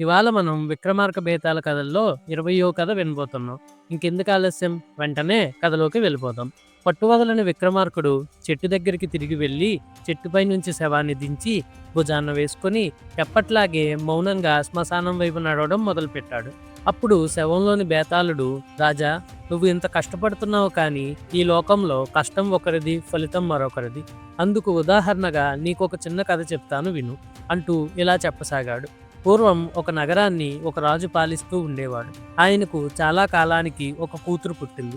ఇవాళ మనం విక్రమార్క బేతాల కథల్లో ఇరవయో కథ వినబోతున్నాం. ఇంకెందుకు ఆలస్యం? వెంటనే కథలోకి వెళ్ళిపోదాం. పట్టువదలని విక్రమార్కుడు చెట్టు దగ్గరికి తిరిగి వెళ్ళి చెట్టుపై నుంచి శవాన్ని దించి భుజాన్న వేసుకొని ఎప్పట్లాగే మౌనంగా శ్మశానం వైపు నడవడం మొదలుపెట్టాడు. అప్పుడు శవంలోని బేతాళుడు రాజా నువ్వు ఇంత కష్టపడుతున్నావు కానీ ఈ లోకంలో కష్టం ఒకరిది ఫలితం మరొకరిది. అందుకు ఉదాహరణగా నీకు ఒక చిన్న కథ చెప్తాను విను అంటూ ఇలా చెప్పసాగాడు. పూర్వం ఒక నగరాన్ని ఒక రాజు పాలిస్తూ ఉండేవాడు. ఆయనకు చాలా కాలానికి ఒక కూతురు పుట్టింది.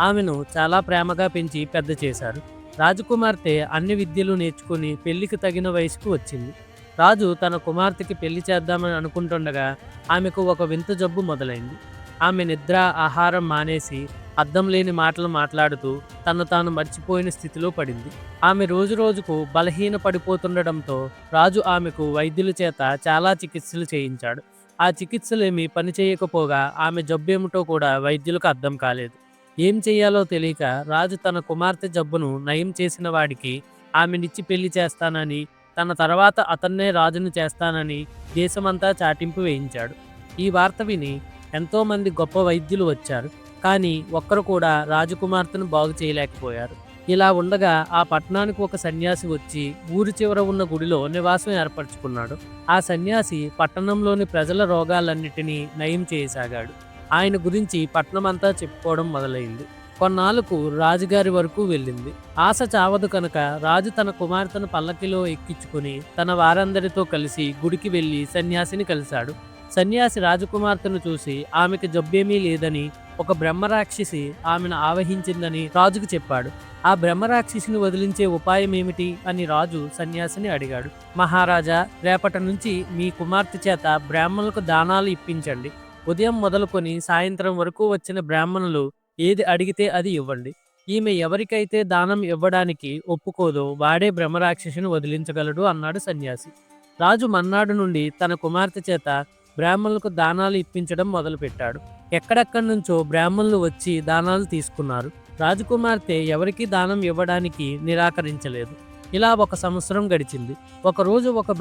ఆమెను చాలా ప్రేమగా పెంచి పెద్ద చేశారు. రాజకుమార్తె అన్ని విద్యలు నేర్చుకుని పెళ్ళికి తగిన వయసుకు వచ్చింది. రాజు తన కుమార్తెకి పెళ్ళి చేద్దామని అనుకుంటుండగా ఆమెకు ఒక వింత జబ్బు మొదలైంది. ఆమె నిద్ర ఆహారం మానేసి అర్థం లేని మాటలు మాట్లాడుతూ తను తాను మర్చిపోయిన స్థితిలో పడింది. ఆమె రోజు రోజుకు బలహీన పడిపోతుండటంతో రాజు ఆమెకు వైద్యుల చేత చాలా చికిత్సలు చేయించాడు. ఆ చికిత్సలేమీ పనిచేయకపోగా ఆమె జబ్బేమిటో కూడా వైద్యులకు అర్థం కాలేదు. ఏం చేయాలో తెలియక రాజు తన కుమార్తె జబ్బును నయం చేసిన వాడికి ఆమెనిచ్చి పెళ్ళి చేస్తానని తన తర్వాత అతన్నే రాజును చేస్తానని దేశమంతా చాటింపు వేయించాడు. ఈ వార్త విని ఎంతోమంది గొప్ప వైద్యులు వచ్చారు. కానీ ఒక్కరు కూడా రాజకుమార్తెను బాగు చేయలేకపోయారు. ఇలా ఉండగా ఆ పట్టణానికి ఒక సన్యాసి వచ్చి ఊరి చివర ఉన్న గుడిలో నివాసం ఏర్పరచుకున్నాడు. ఆ సన్యాసి పట్టణంలోని ప్రజల రోగాలన్నిటినీ నయం చేయసాగాడు. ఆయన గురించి పట్టణమంతా చెప్పుకోవడం మొదలైంది. కొన్నాళ్ళకు రాజుగారి వరకు వెళ్ళింది. ఆశ చావదు కనుక రాజు తన కుమార్తెను పల్లకిలో ఎక్కించుకుని తన వారందరితో కలిసి గుడికి వెళ్ళి సన్యాసిని కలిశాడు. సన్యాసి రాజకుమార్తెను చూసి ఆమెకు జబ్బేమీ లేదని ఒక బ్రహ్మరాక్షసి ఆమెను ఆవహించిందని రాజుకు చెప్పాడు. ఆ బ్రహ్మరాక్షసిని వదిలించే ఉపాయం ఏమిటి అని రాజు సన్యాసిని అడిగాడు. మహారాజా రేపటి నుంచి మీ కుమార్తె చేత బ్రాహ్మణులకు దానాలు ఇప్పించండి. ఉదయం మొదలుకొని సాయంత్రం వరకు వచ్చిన బ్రాహ్మణులు ఏది అడిగితే అది ఇవ్వండి. ఈమె ఎవరికైతే దానం ఇవ్వడానికి ఒప్పుకోదో వాడే బ్రహ్మరాక్షసిని వదిలించగలడు అన్నాడు సన్యాసి. రాజు మన్నాడు నుండి తన కుమార్తె చేత బ్రాహ్మణులకు దానాలు ఇప్పించడం మొదలుపెట్టాడు. ఎక్కడెక్కడి నుంచో బ్రాహ్మణులు వచ్చి దానాలు తీసుకున్నారు. రాజకుమార్తె ఎవరికీ దానం ఇవ్వడానికి నిరాకరించలేదు. ఇలా ఒక సంవత్సరం గడిచింది. ఒకరోజు ఒక